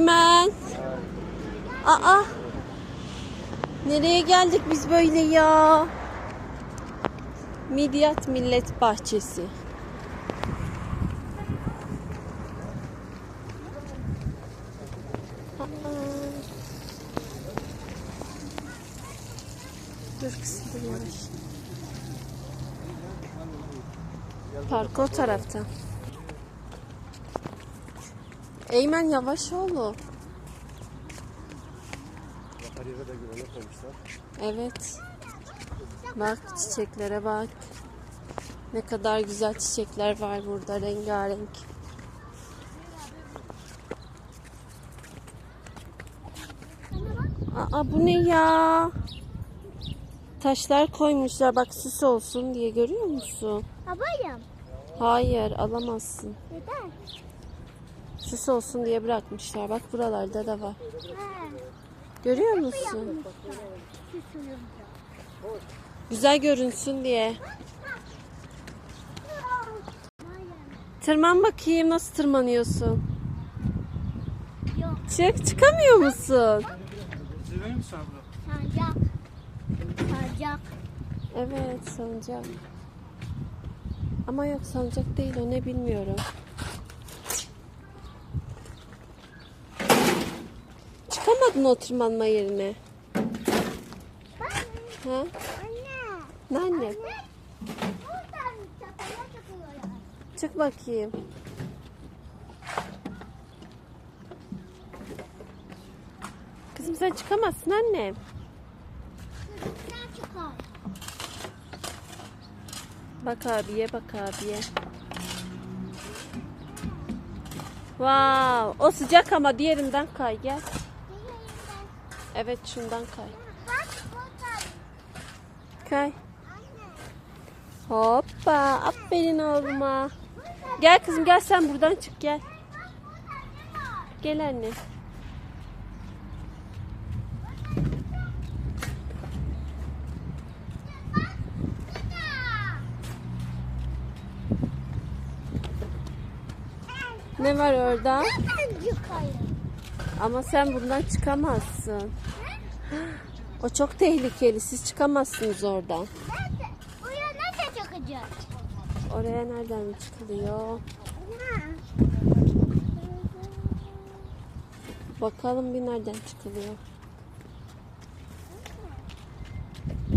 Eymen. Aa. Nereye geldik biz böyle ya? Midyat Millet Bahçesi. Aa. Dur kızım. Park o tarafta. Eymen yavaş oğlum. Bataryada da güvenlik koymuşlar. Evet. Bak çiçeklere bak. Ne kadar güzel çiçekler var burada rengarenk. Aa bu ne ya? Taşlar koymuşlar bak süs olsun diye görüyor musun? Abayım. Hayır alamazsın. Neden? Süs olsun diye bırakmışlar. Bak buralarda da var. Görüyor musun? Güzel görünsün diye. Tırman bakayım nasıl tırmanıyorsun? Yok. Çık çıkamıyor musun? Sancak. Sancak. Evet sancak. Ama yok sancak değil o ne bilmiyorum. Çıkamadın o tırmanma yerine. Ha? Anne. Ne anne? Çıkıyor. Çık bakayım. Kızım sen çıkamazsın çıkar. Bak abiye bak abiye. Wow, o sıcak ama diğerinden kay gel. Evet şundan kay. Bak buradan. Kay. Hoppa, aferin oğluma. Gel kızım gel sen buradan çık gel. Gel anne. Ne var orada? Çıkayım. Ama sen buradan çıkamazsın. O çok tehlikeli. Siz çıkamazsınız oradan. Nerede? Buraya nerede çıkacağız? Oraya nereden çıkılıyor? Bakalım bir nereden çıkılıyor.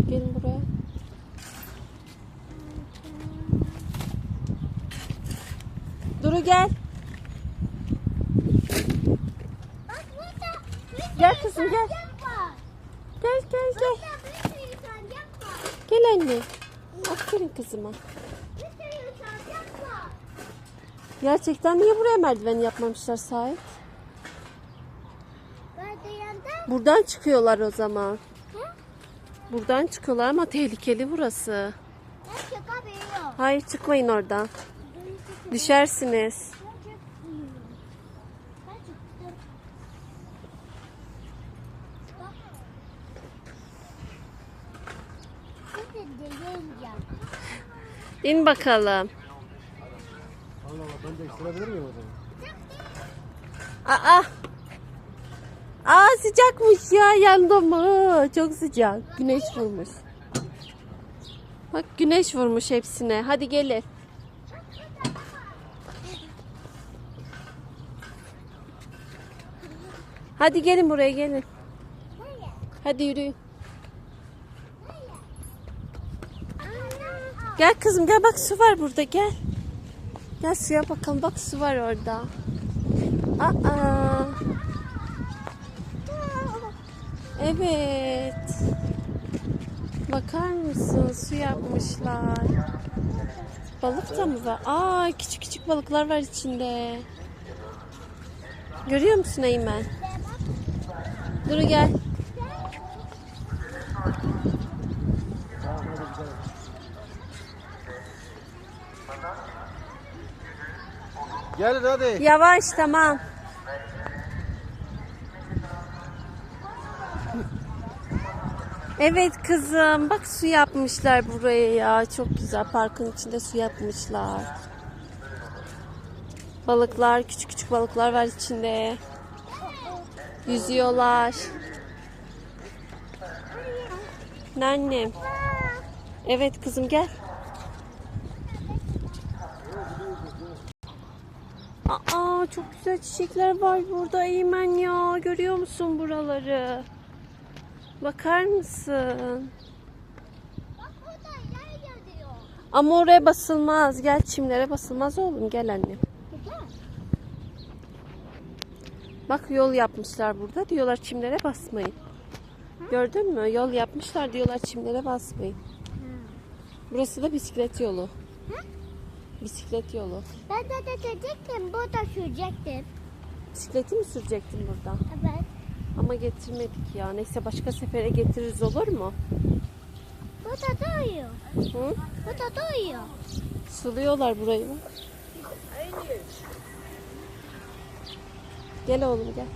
Gelin buraya. Duru gel. Bak burada. bir Gel kızım, gel. Gel gel gel. Gel anne. Aferin kızıma. Gerçekten niye buraya merdiven yapmamışlar sahip? Buradan çıkıyorlar o zaman. Buradan çıkıyorlar ama tehlikeli burası. Hayır çıkmayın oradan. Düşersiniz. Ben çıktım. Bak. Şimdi deneyeceğim. İn bakalım. Allah Allah ben de ekstrabilir miyim o zaman? Aa. Aa sıcakmış ya yandım. Aa, çok sıcak. Güneş vurmuş. Bak güneş vurmuş hepsine. Hadi gelin. Hadi gelin buraya gelin. Hadi yürüyün. Gel kızım gel bak su var burada gel. Gel suya bakalım bak su var orada. Aa. Evet. Bakar mısın su yapmışlar. Balık da mı var? Aa küçük küçük balıklar var içinde. Görüyor musun Eymen? Dur gel. Tamam hadi gidelim. Gelin hadi. Yavaş tamam. Evet kızım bak su yapmışlar buraya ya. Çok güzel parkın içinde su yapmışlar. Balıklar küçük küçük balıklar var içinde. Yüzüyorlar. Annem. Evet kızım gel. Aa çok güzel çiçekler var burada Eymen ya. Görüyor musun buraları? Bakar mısın? Bak orada yer yazıyor. Ama oraya basılmaz. Gel çimlere basılmaz oğlum. Gel annem. Bak yol yapmışlar burada. Diyorlar çimlere basmayın. Gördün mü? Yol yapmışlar diyorlar çimlere basmayın. Burası da bisiklet yolu. Bisiklet yolu. Ben de diyecektim burada sürecektim. Bisikleti mi sürecektin burada? Evet. Ama getirmedik ya. Neyse başka sefere getiririz olur mu? Burada da uyuyor. Hı? Burada da uyuyor. Suluyorlar burayı bak. Gel oğlum gel.